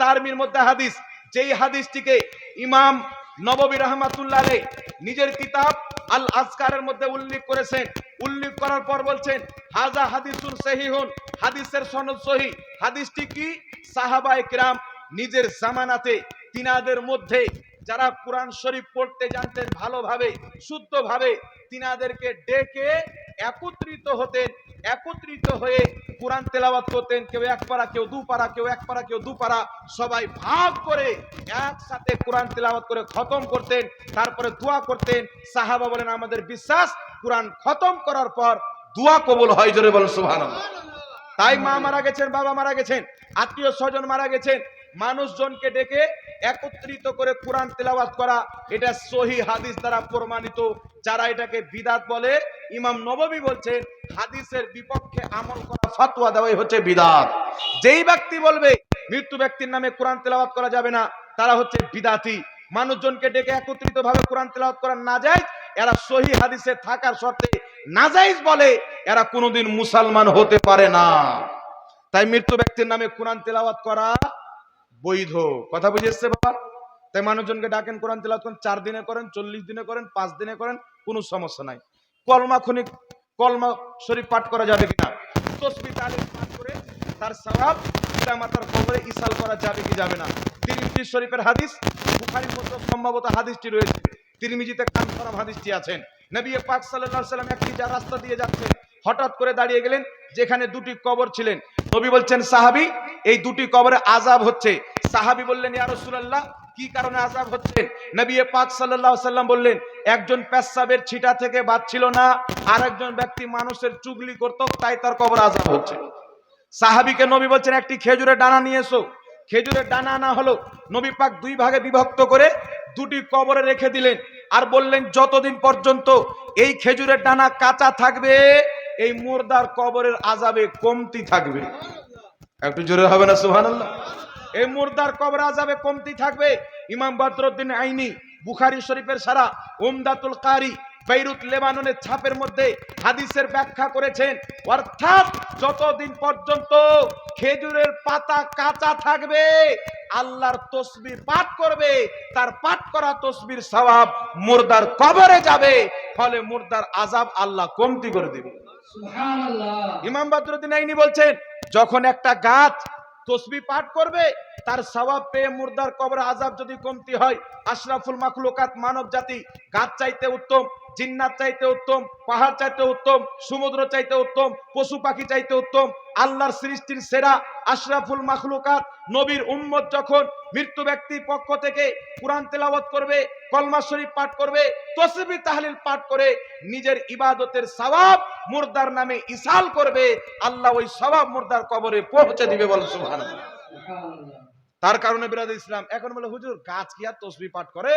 দারমির মধ্যে হাদিস, যেই হাদিসটিকে ইমাম রহমাতুল্লাহ নিজের কিতাব আল মধ্যে উল্লেখ করেছেন। উল্লেখ করার পর বলছেন হাজা হাদিসুন সহিহুন, হাদিসের সনদ সহি। হাদিসটি কি? সাহাবায়ে কিরাম নিজের জামানাতে, তিনাদের মধ্যে যারা কোরআন শরীফ পড়তে জানতেন ভালোভাবে, শুদ্ধভাবে, তিনাদেরকে ডেকে একত্রিত হতেন একত্রিত হয়ে কোরআন তেলাওয়াত করতেন, কেউ এক পারা কেউ দু পারা কেউ এক পারা কেউ দু পারা সবাই ভাগ করে একসাথে কোরআন তেলাওয়াত করে খতম করতেন, তারপরে দোয়া করতেন। সাহাবা বলেন, আমাদের বিশ্বাস, কোরআন খতম করার পর দোয়া কবুল হয়, জোরে বলেন, সুবহানাল্লাহ। তাই মা মারা গেছেন, বাবা মারা গেছেন, আত্মীয় স্বজন মারা গেছেন, মানুষজনকে ডেকে একত্রিত করে কোরআন তেলাওয়াত করা, এটা সহি হাদিস দ্বারা প্রমাণিত। যারা এটাকে বিদাত বলে ইমাম নববী বলছেন, হাদিসের বিপক্ষে আমল করা ফাতোয়া দেওয়াই হচ্ছে বিদাত। যেই ব্যক্তি বলবে, মৃত্যু ব্যক্তির নামে কোরআন তেলাওয়াত করা যাবে না, তারা হচ্ছে বিদাতি। মানুষজনকে ডেকে একত্রিত ভাবে কোরআন তেলাওয়াত করা না যায়, এরা সহি হাদিসে থাকার শর্তে নাজাইজ বলে, এরা কোনোদিন মুসলমান হতে পারে না। তাই মৃত্যু ব্যক্তির নামে কোরআন তেলাওয়াত করা বৈধ। কথা বুঝে এসছে বাবা? তাই মানুষজনকে ডাকেন, কোরআন তেলাওয়াত করেন, চার দিনে করেন, চল্লিশ দিনে করেন, পাঁচ দিনে করেন, কোনো সমস্যা নাই। কলমা খনিক, কলমা শরীফ পাঠ করা যাবে কিনা? তসবি তালিম পাঠ করে তার সওয়াব পিতা মাতার কবরে ইসাল করা যাবে কি যাবে না? তিরমিজি শরীফের হাদিস বুখারীর মধ্যে সম্ভবত হাদিসটি রয়েছে। তিরমিজিতে কনফার্ম হাদিসটি আছেন নবী পাক আলাইহি সাল্লাম একটি যা রাস্তা দিয়ে যাচ্ছেন হঠাৎ করে দাঁড়িয়ে গেলেন, যেখানে দুটি কবর ছিলেন। নবী বলছেন, সাহাবী, এই দুটি কবরে আজাব হচ্ছে। সাহাবী বললেন, ইয়া রাসূলুল্লাহ কি কারণে আযাব হচ্ছে নবী পাক আলাইহি সাল্লাম বললেন, একজন পেশাবের ছিটা থেকে বাঁচছিল না আর একজন ব্যক্তি মানুষের চুগলি করত, তাই তার কবর আযাব হচ্ছে। সাহাবীকে নবী বলছেন, একটি খেজুরের ডানা নিয়ে এসো। খেজুরের ডানা আনা হলো, নবী পাক দুই ভাগে বিভক্ত করে দুটি কবরে রেখে দিলেন আর বললেন, যতদিন পর্যন্ত এই খেজুরের ডানা কাঁচা থাকবে, এই মুর্দার কবরের আজাবে কমতি থাকবে। একটু জোরে হবে না, সুবহানাল্লাহ? এই মুর্দার কবর আজাবে কমতি থাকবে। ইমাম বদরুদ্দিন আইনি বুখারী শরীফের সারা উমদাতুল কারি বেইরুত লেবাননের ছাপের মধ্যে হাদিসের ব্যাখ্যা করেছেন। অর্থাৎ যতদিন পর্যন্ত খেজুরের পাতা কাঁচা থাকবে আল্লাহর তসবির পাঠ করবে তার পাঠ করা তসবির সওয়াব মুর্দার কবরে যাবে ফলে মুর্দার আজাব আল্লাহ কমতি করে দেবে। ইমাম বদরুদ্দিন আইনি বলছেন যখন একটা গাছ তসবি পাঠ করবে, তার স্বভাব পেয়ে মুর্দার কবর আজাব যদি কমতি হয়, আশরাফুল মাখলুকাত মানব জাতি গাছ চাইতে উত্তম। জিন্নাত চাইতে উত্তম পাহাড় চাইতে উত্তম সমুদ্র চাইতে উত্তম পশু পাখি চাইতে উত্তম আল্লাহর সৃষ্টির সেরা আশরাফুল মাখলুকাত নবীর উম্মত যখন মৃত্যু ব্যক্তির পক্ষ থেকে কোরআন তেলাওয়াত করবে কলমা শরীফ পাঠ করবে তসবি তাহলিল পাঠ করে নিজের ইবাদতের সওয়াব মুর্দার নামে ইসাল করবে আল্লাহ ওই সওয়াব মুর্দার কবরে পৌঁছে দিবে বল সুবহানাল্লাহ। তার কারণে বিরাদ ইসলাম এখন বলে হুজুর গাছ কি আর তসবি পাঠ করে?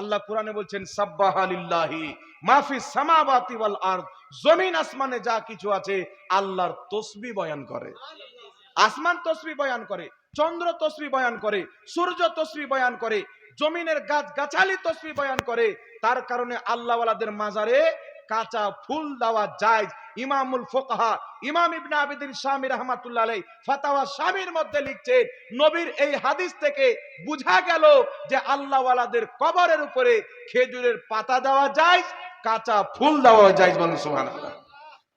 আল্লাহ কোরআনে বলছেন সাব্বাহালিল্লাহি মাফি সামাবাতি ওয়াল আরদ, জমিন আসমানে যা কিছু আছে আল্লাহর তসবি বয়ান করে। আসমান তসবি বয়ান করে, চন্দ্র তসবি বয়ান করে, সূর্য তসবি বয়ান করে, জমিনের গাছ গাছালি তসবি বয়ান করে, তার কারণে আল্লাহওয়ালাদের মাজারে কাঁচা ফুল দেওয়া যায় ইমামুল ফোকাহা, ইমাম ইবনে আবিদিন শামী রহমাতুল্লাহ আলাই ফাতাওয়া শামীর মধ্যে লিখছে নবীর এই হাদিস থেকে বোঝা গেল যে আল্লাহওয়ালাদের কবরের উপরে খেজুরের পাতা দেওয়া যায় কাঁচা ফুল দেওয়া যায় বলেন সুবহানাল্লাহ।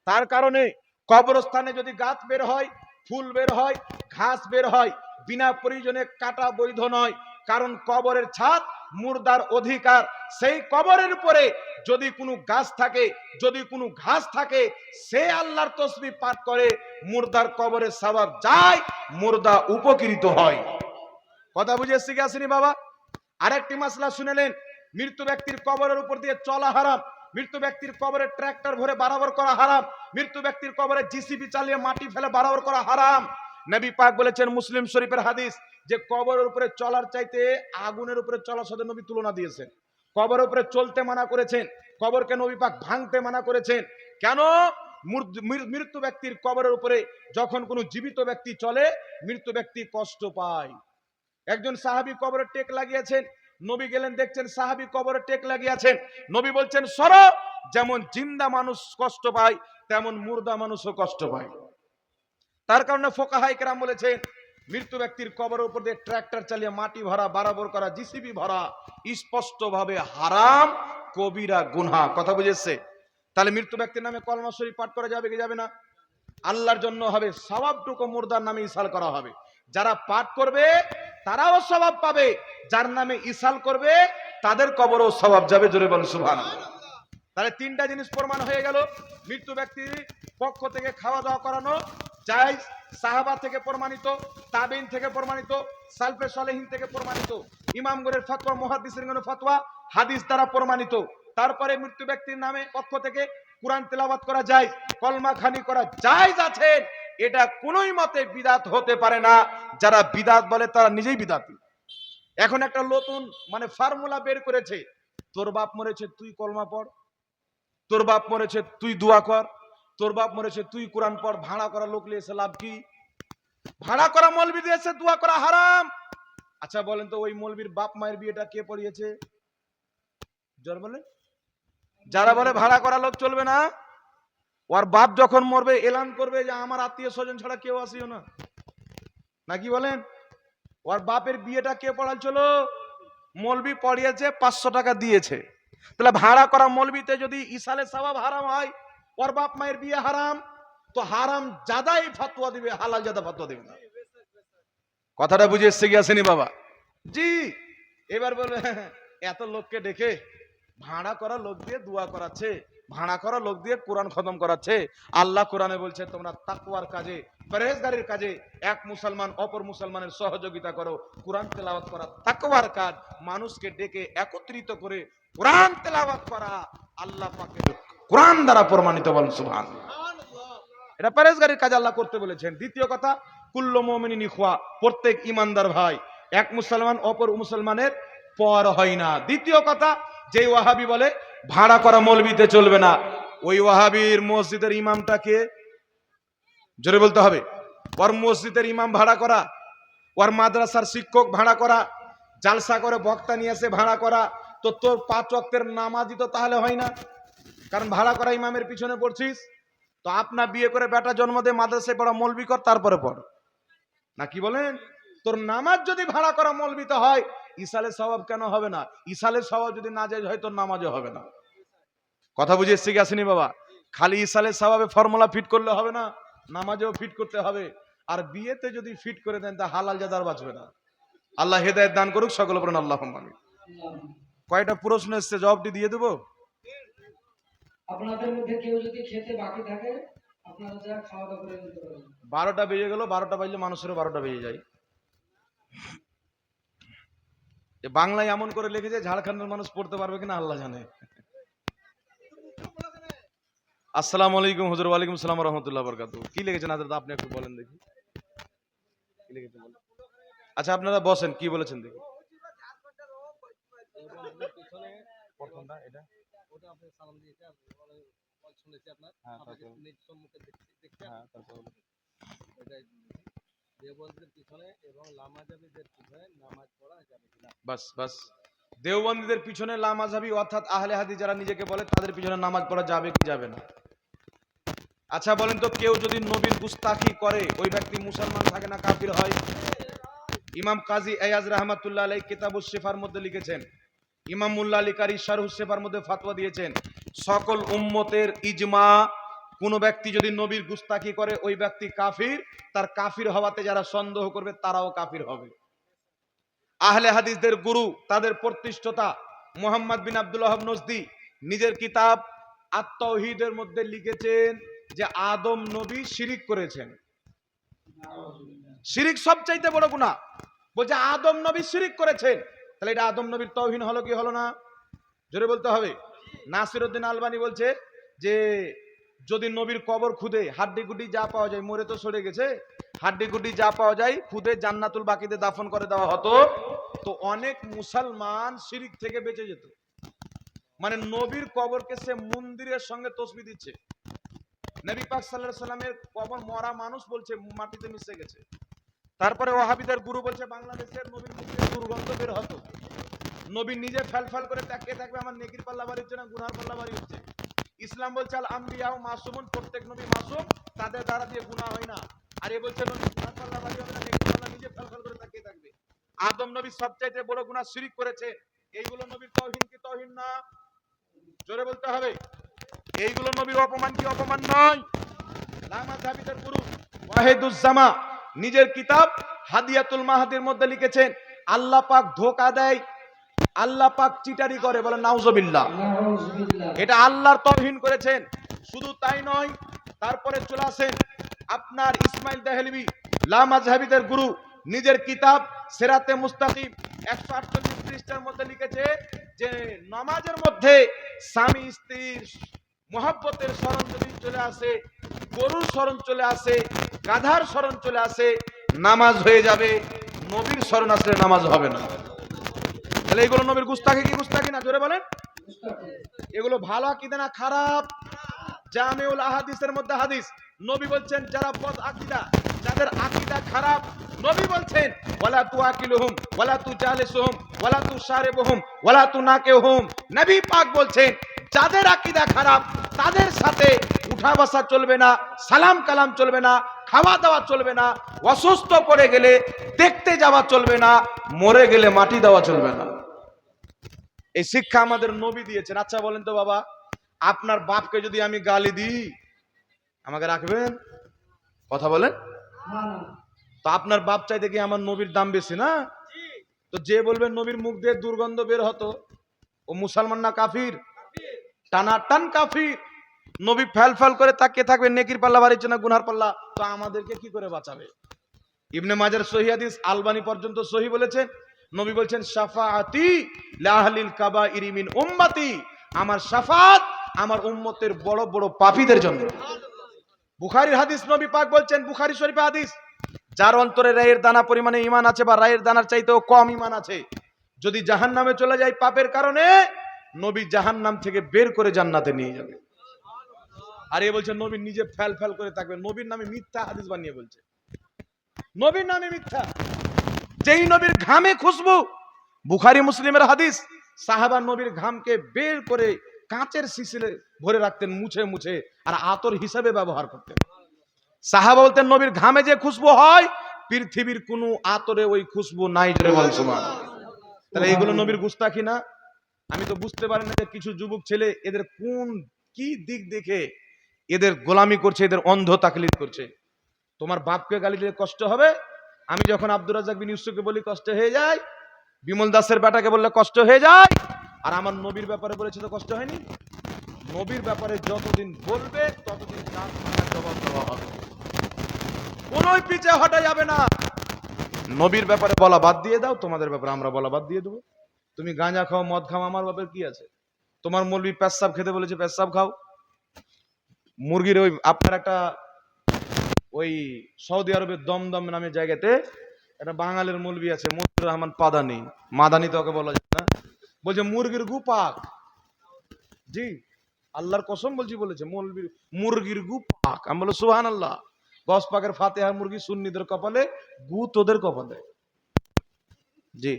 তার কারণে কবরস্থানে যদি গাছ বের হয়, ফুল বের হয়, ঘাস বের হয়, বিনা প্রয়োজনে কাটা বৈধ নয় কারণ কবরের ছাদ মুর্দার অধিকার। সেই কবরের উপরে যদি কোনো গাছ থাকে, যদি কোনো ঘাস থাকে, সে আল্লাহর তসবি পাঠ করে, মুর্দার কবরের সবাব যায়, মুর্দা উপকৃত হয়। কথা বুঝে শিখে আসেনি বাবা? আরেকটি মাসলা শুনেলেন মৃত্যু ব্যক্তির কবরের উপর দিয়ে চলা হারাম মৃত্যু ব্যক্তির কবরে ট্র্যাক্টর ভরে বারাবর করা হারাম মৃত্যু ব্যক্তির কবরে জিসিবি চালিয়ে মাটি ফেলে বারাবর করা হারাম। নবী পাক বলেছেন মুসলিম শরীফের হাদিস যে কবরের উপরে চলার চাইতে আগুনের উপরে চলার সাথে নবী তুলনা দিয়েছেন। কবরের উপরে চলতে মানা করেছেন, কবরকে নবী পাক ভাঙতে মানা করেছেন। কেন? মৃত্যু ব্যক্তির কবরের উপরে যখন কোনো জীবিত ব্যক্তি চলে, মৃত্যু ব্যক্তি কষ্ট পায়। একজন সাহাবী কবরে টেক লাগিয়েছেন, নবী গেলেন, দেখছেন সাহাবী কবরে টেক লাগিয়েছেন। নবী বলছেন, সর। যেমন জিন্দা মানুষ কষ্ট পায়, তেমন মুর্দা মানুষও কষ্ট পায়। তার কারণে ফোকাহাই কেরাম বলেছেন, মৃত্যু ব্যক্তির কবরের উপর দিয়ে ট্র্যাক্টর চালিয়ে মাটি ভরা, বারাবর করা, জিসিবি ভরা, স্পষ্টভাবে হারাম, কবিরা গুনহা। কথা বুঝেছে? তাহলে মৃত্যু ব্যক্তির নামে কলমা শরীফ পাঠ করা যাবে কি যাবে না? আল্লাহর জন্য হবে সবাবটুকু মুর্দার নামে ইসাল করা হবে। যারা পাঠ করবে, তারাও স্বভাব পাবে। যার নামে ইসাল করবে, তাদের কবরও স্বভাব যাবে, জোরে বল তাহলে তিনটা জিনিস প্রমাণ হয়ে গেল। মৃত্যু ব্যক্তির পক্ষ থেকে খাওয়া দাওয়া করানো জায়জ, সাহাবা থেকে প্রমাণিত তাবিন থেকে প্রমাণিত, সালফে সালেহিন থেকে প্রমাণিত ইমামগরের ফতোয়া, মুহাদ্দিসের ফতোয়া, হাদিস দ্বারা প্রমাণিত। তারপরে মৃত্যু ব্যক্তির নামে পক্ষ থেকে কোরআন তেলাওয়াত করা যায় কলমা খানি করা জায়েজ আছে। এটা কোনোই মতে বিদাত হতে পারে না। যারা বিদাত বলে, তারা নিজেই বিদাতি। এখন একটা নতুন মানে ফর্মুলা বের করেছে। তোর বাপ মরেছে, তুই কলমা পড়। তোর বাপ মরেছে, তুই দোয়া কর। তোর বাপ মরেছে, তুই কোরআন পড়, ভাড়া করা লোক লিয়েছে লাভ কি? ভাড়া করা মলবি দিয়েছে দোয়া করা হারাম। আচ্ছা বলেন তো ওই মলবির বাপ মায়ের বিয়েটা কে পড়িয়েছে? জ্বর বলে যারা বলে ভাড়া করা লোক চলবে না, ওর বাপ যখন মরবে, এলান করবে যে আমার আত্মীয় স্বজন ছাড়া কেউ আসিও না। নাকি বলেন? ওর বাপের বিয়েটা কে পড়াচ্ছিল মলবি পড়িয়েছে, পাঁচশো টাকা দিয়েছে। তাহলে ভাড়া করা মলবিতে যদি ইসালে সবাব হারাম হয় ওর বাপ মায়ের বিয়ে হারাম, তো হারাম জাদাই ফাতুয়া দিবে, হালাল জাদা ফাতুয়া দিবে না। কথাটা বুঝে এসছে গিয়েছেনি বাবা? জি, এবার বলবে এত লোককে ডেকে ভাড়া করা লোক দিয়ে দোয়া করাচ্ছে, ভাড়া করা লোক দিয়ে কোরআন খতম করাচ্ছে। আল্লাহ কোরআনে বলছে, তোমরা তাকুয়ার কাজে পরেজগারির কাজে এক মুসলমান অপর মুসলমানের সহযোগিতা করো। কোরআন তেলাওয়াত করা তাকুয়ার কাজ। মানুষকে ডেকে একত্রিত করে কোরআন তেলাওয়াত করা। আল্লাহ পাকে কোরআন দ্বারা প্রমাণিত বলেন সুবহান এটা পরেজগারির কাজ আল্লাহ করতে বলেছেন। দ্বিতীয় কথা, কুল্ল মোমিনী খোয়া প্রত্যেক ইমানদার ভাই, এক মুসলমান অপর মুসলমানের পর হয় না। দ্বিতীয় কথা যে ওয়াহাবি বলে, ভাড়া করা মলবিতে চলবে না। ওই ওয়াহাবির মসজিদের ইমামটাকে, জোরে বলতে হবে, ওর মসজিদের ইমাম ভাড়া করা, ওর মাদ্রাসার শিক্ষক ভাড়া করা, জালসা করে বক্তা নিয়ে এসে ভাড়া করা, তো তোর পাঁচ অক্তের নামাজি তো তাহলে হয় না। কারণ ভাড়া করা ইমামের পিছনে পড়ছিস, তো আপনা বিয়ে করে বেটা জন্ম দিয়ে মাদ্রাসায় পড়া মলবি কর, তারপরে পড়। না কি বলেন? তোর নামাজ যদি ভাড়া করা মলবিতে হয়, ইসালের স্বভাব কেন হবে না? ইসালের স্বভাব যদি না যায়, হয় তোর নামাজও হবে না। কথা বুঝে এসছে আসেনি বাবা? খালি ইসালের স্বভাবে ফর্মুলা ফিট করলে হবে না, নামাজেও ফিট করতে হবে। আর বিয়েতে যদি ফিট করে দেন, তা হালাল জাদার বাঁচবে না। আল্লাহ হেদায়ত দান করুক, সকল পড়েন আল্লাহ। কয়টা প্রশ্ন এসছে? জবাবটি দিয়ে দেবো? আপনাদের মধ্যে কেউ যদি খেতে বাকি থাকে আপনারা যা খাওয়া দাওয়া করে নিতে পারেন বারোটা বেজে গেল বারোটা বাজলে মানুষেরও বারোটা বেজে যায়। এ বাংলায় এমন করে লিখেছে ঝাড়খণ্ডের মানুষ পড়তে পারবে কিনা আল্লাহ জানে। আসসালামু আলাইকুম হুজুর ওয়ালাইকুম সালাম রহমতুল্লাহ বরকাতু কি লিখেছেন হাজরত আপনি একটু বলেন দেখি। কি লিখেছেন। আচ্ছা আপনারা বসেন কি বলেছেন দেখি। প্রথমটা এটা। ওটা আপনি সালাম দিয়েছে শুনেছি আপনার। হ্যাঁ, আপনাকে নিজ সম্মুখে দেখছি দেখছি হ্যাঁ পিছনে এবং লামাজাবিদের পিছনে নামাজ পড়া যাবে কিনা। বাস বাস। দেওবন্দীদের পিছনে লামাজাবি অর্থাৎ আহলে হাদি যারা নিজেকে বলে তাদের পিছনে নামাজ পড়া যাবে কি যাবে না? আচ্ছা বলেন তো কেউ যদি নবীর গুস্তাখি করে ওই ব্যক্তি মুসলমান থাকে না কাফির হয়? ইমাম কাজী এয়াজ রহমাতুল্লাহ আলাই কিতাবুস শেফার মধ্যে লিখেছেন ইমাম মুল্লা আলী কারি মধ্যে ফাতোয়া দিয়েছেন, সকল উম্মতের ইজমা, কোন ব্যক্তি যদি নবীর গুস্তাখি করে, ওই ব্যক্তি কাফির। তার কাফির হওয়াতে যারা সন্দেহ করবে, তারাও কাফির হবে। আহলে হাদিসদের গুরু, তাদের প্রতিষ্ঠতা মোহাম্মদ বিন আব্দুল্লাহ নজদি নিজের কিতাব আত্মহিদের মধ্যে লিখেছেন যে, আদম নবী শিরিক করেছেন। শিরিক সবচাইতে বড় গুণা বলছে, আদম নবী শিরিক করেছেন। তাহলে এটা আদম নবীর তৌহিন হলো কি হলো না? জোরে বলতে হবে। নাসিরউদ্দিন আলবানি বলছে যে, যদি নবীর কবর খুদে হাড্ডি গুড্ডি যা পাওয়া যায়, মরে তো সরে গেছে হাড্ডি গুড্ডি যা পাওয়া যায়, খুদে জান্নাতুল বাকিতে দাফন করে দেওয়া হতো। তো অনেক মুসলমান শিরিক থেকে বেঁচে যেত। মানে নবীর কবরকে সে মন্দিরের সঙ্গে তসবি দিচ্ছে। নবী পাক সাল্লাল্লাহু সাল্লামের কবর মরা মানুষ বলছে, মাটিতে মিশে গেছে। তারপরে ওয়াহাবিদের গুরু বলছে, বাংলাদেশের দিয়ে দুর্গন্ধ বের হতো। নবী নিজে ফেল ফেল করে তাকিয়ে থাকবে, আমার নেকির পাল্লা বাড়ি হচ্ছে না, গুনার পাল্লা বাড়ি হচ্ছে। ইসলাম বলছে, আল আম্বিয়া ও মাসুমুন, প্রত্যেক নবী মাসুম, তাদের দ্বারা দিয়ে গুনাহ হয় না। আর এ বলছে, নবী, গুনার পাল্লা বাড়ি হবে না, নেকির পাল্লা নিজে আদম নবী সবচাইতে বড় গুনাহ শিরিক করেছে। এইগুলো নবীর তৌহিন কি তৌহিন না? জোরে বলতে হবে। এইগুলো নবীর অপমান কি অপমান নয়? লামা জাবিদের গুরু ওয়াহিদুজ্জামা নিজের কিতাব হাদিয়াতুল মাহাদির মধ্যে লিখেছেন আল্লাহ পাক ধোকা দেয় আল্লাহ পাক চিটারি করে বলে নাউজুবিল্লাহ। এটা আল্লাহর তৌহিন করেছেন শুধু তাই নয় তারপরে চলে আসেন আপনার ইসমাইল দেহলভি লামাজহাবিদের গুরু নিজের কিতাব সেরাতে মুস্তাকিম একশো আটচল্লিশ পৃষ্ঠার মধ্যে লিখেছে যে নামাজের মধ্যে স্বামী স্ত্রীর মহাব্বতের স্মরণ যদি চলে আসে গরুর স্মরণ চলে আসে, গাধার স্মরণ চলে আসে, নামাজ হয়ে যাবে, নবীর স্মরণ আসলে নামাজ হবে না। তাহলে এগুলো নবীর গুস্তাখি কি গুস্তাখি না? জোরে বলেন। এগুলো ভালো আকিদা না খারাপ? জামিউল আহাদিসের মধ্যে হাদিস। নবী বলছেন, যারা বদ আকিদা, যাদের আকিদা খারাপ, নবী বলছেন, ওয়ালা তু আকিলুহুম ওয়ালা তু জালিসুহুম ওয়ালা তু শারিবুহুম ওয়ালা তু নাকিহুম নবী পাক বলছেন, যাদের আকিদা খারাপ, তাদের সাথে উঠা বসা চলবে না, সালাম কালাম চলবে না খাওয়া দাওয়া চলবে না, অসুস্থ পড়ে গেলে দেখতে যাওয়া চলবে না, মরে গেলে মাটি দেওয়া চলবে না। এই শিক্ষা আমাদের নবী দিয়েছেন। আচ্ছা বলেন তো বাবা, আপনার বাপকে যদি আমি গালি দিই, আমাকে রাখবেন? কথা বলেন। তো আপনার বাপ চাইতে কি আমার নবীর দাম বেশি না? তো যে বলবেন নবীর মুখ দিয়ে দুর্গন্ধ বের হতো, ও মুসলমান না কাফির? টানা টান কাফির। নবী ফ্যাল ফ্যাল করে তাকিয়ে থাকবে, নেকির পাল্লা বাড়িছে না গুনার পাল্লা, তো আমাদেরকে কি করে বাঁচাবে? ইবনে মাজার সহি হাদিস আলবানি পর্যন্ত সহি বলেছেন, নবী বলছেন, শাফাআতি লাহলিল কাবা ইরিমিন উম্মতি আমার শাফাত আমার উম্মতের বড় বড় পাপীদের জন্য। বুখারীর হাদিস নবী পাক বলছেন, বুখারি শরীফে হাদিস, যার অন্তরে রায়ের দানা পরিমাণে ইমান আছে বা রায়ের দানার চাইতেও কম ইমান আছে, যদি জাহান নামে চলে যায় পাপের কারণে, নবী জাহান নাম থেকে বের করে জান্নাতে নিয়ে যাবে। আর এ বলছে নবী নিজে ফ্যাল ফ্যাল করে থাকবে। নবীর নামে মিথ্যা হাদিস বানিয়ে বলছে। নবীর নামে মিথ্যা। যেই নবীর ঘামে খুশবু, বুখারি মুসলিমের হাদিস, সাহাবা নবীর ঘামকে বের করে কাঁচের শিশিলে ভরে রাখতেন, মুছে মুছে, আর আতর হিসাবে ব্যবহার করতেন। সাহাবা বলতেন, নবীর ঘামে যে খুশবু হয়, পৃথিবীর কোনো আতরে ওই খুশবু নাই, জোরে বল। তাহলে এগুলো নবীর গুস্তাখি না? আমি তো বুঝতে পারি না যে কিছু যুবক ছেলে, এদের কোন কি দিক দেখে এদের গোলামি করছে, এদের অন্ধ তাকলিদ করছে। তোমার বাপকে গালি দিলে কষ্ট হবে? আমি যখন আব্দুর রাজাক বিন ইউসুফকে বলি, কষ্ট হয়ে যায়? বিমল দাসের বেটাকে বললে, কষ্ট হয়ে যায়? আর আমার নবীর ব্যাপারে বলেছে, তো কষ্ট হয়নি? নবীর ব্যাপারে যতদিন বলবে, ততদিন জবাব দেওয়া হবে। কোনোই পিছে হটা যাবে না। নবীর ব্যাপারে বলা বাদ দিয়ে দাও, তোমাদের ব্যাপারে আমরা বলা বাদ দিয়ে দেবো। তুমি গাঁজা খাও, মদ খাও, আমার ব্যাপারে কি আছে? তোমার মৌলবি পেশাব খেতে বলেছে, পেশাব খাও। মুরগির ওই আপনার একটা ওই সৌদি আরবের দমদম নামের জায়গাতে একটা বাঙালির মুলবি আছে মুজিবুর রহমান পাদানি। মাদানি তো ওকে বলা যায় না। বলছে, মুরগির গু পাক জি, আল্লাহর কসম বলছি বলেছে মুলবির মুরগির গু পাক আমি বলো সুহান আল্লাহ গস পাকের ফাতেহা মুরগি সুন্নিদের কপালে গু তোদের কপালে। জি,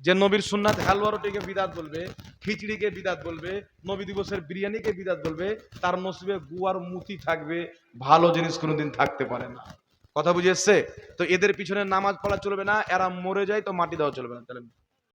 যে নবীর সুন্নাত হালুয়া রুটিকে বিদাত বলবে খিচড়িকে বিদাত বলবে, নবী দিবসের বিরিয়ানিকে বিদাত বলবে, তার নসিবে গুয়ার মুতি থাকবে, ভালো জিনিস কোনোদিন থাকতে পারে না। কথা বুঝে এসছে? তো এদের পিছনে নামাজ পড়া চলবে না, এরা মরে যায়, তো মাটি দেওয়া চলবে না। তাহলে